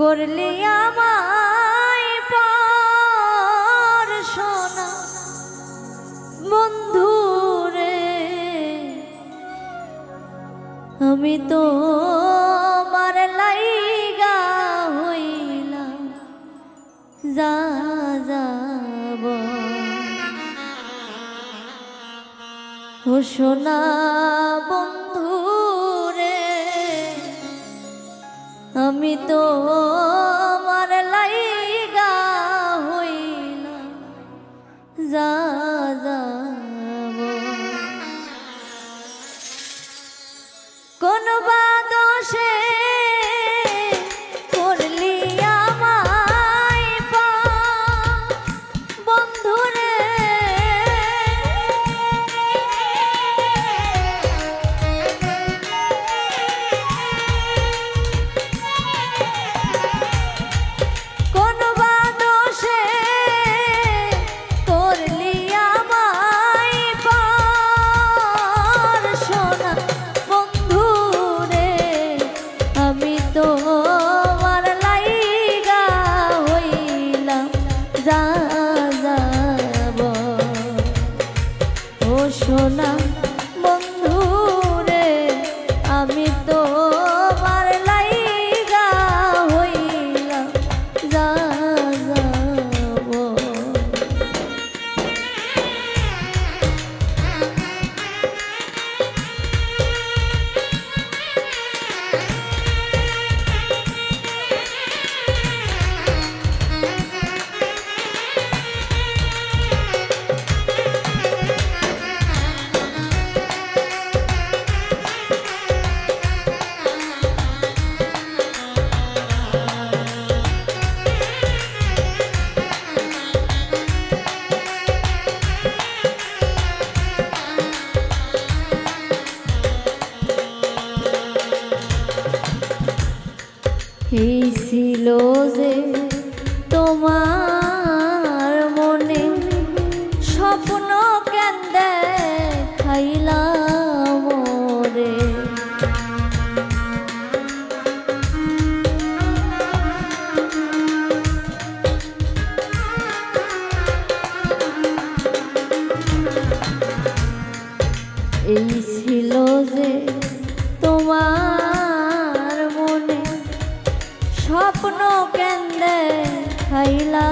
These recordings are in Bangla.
করলি আমায় পার সোনা বন্ধু রে, আমি তো মার লাইগা হইলাম, যা যাব ও সোনা বন্ধু আমি তো আমার লাইগা হইলাম যা যা। ক্লোজে তোমার স্বপ্ন কেন্দ্রে খাইলা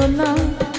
alone.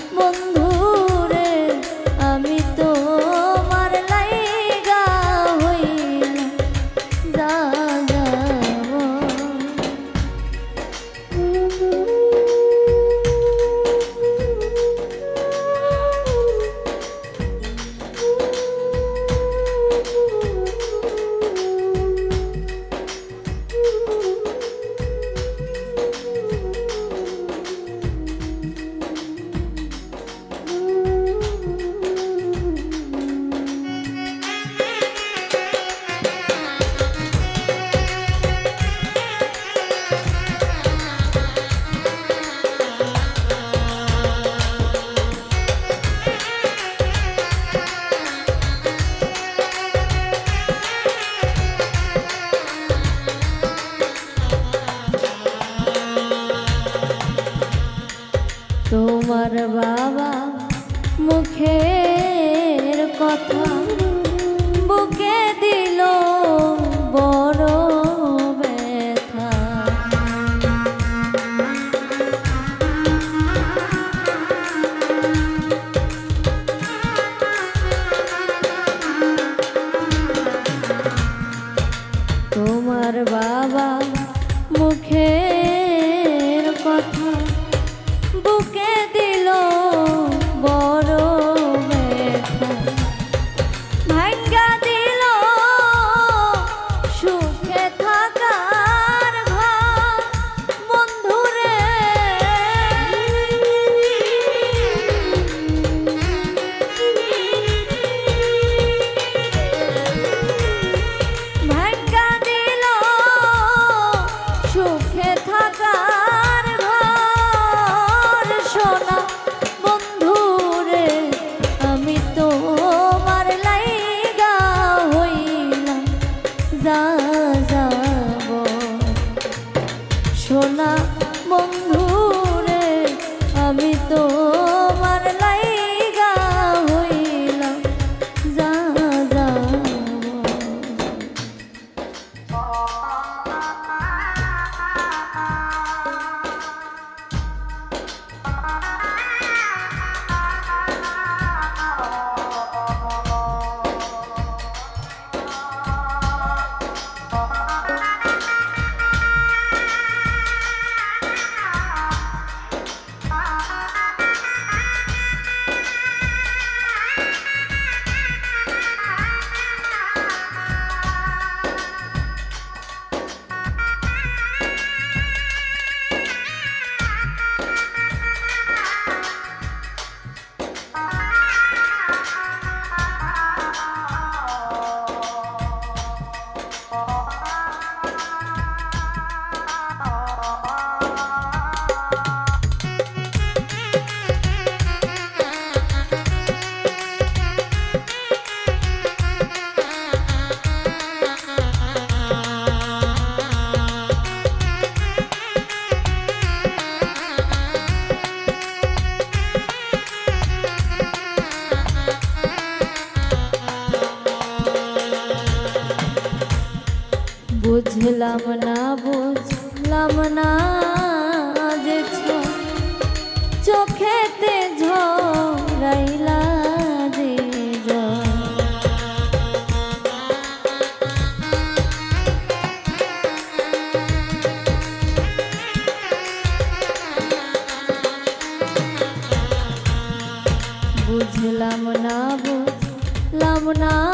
어... বুঝলাম না বুঝলাম না যে চোখেতে ঝরাইলা বুঝলাম না বুঝলাম না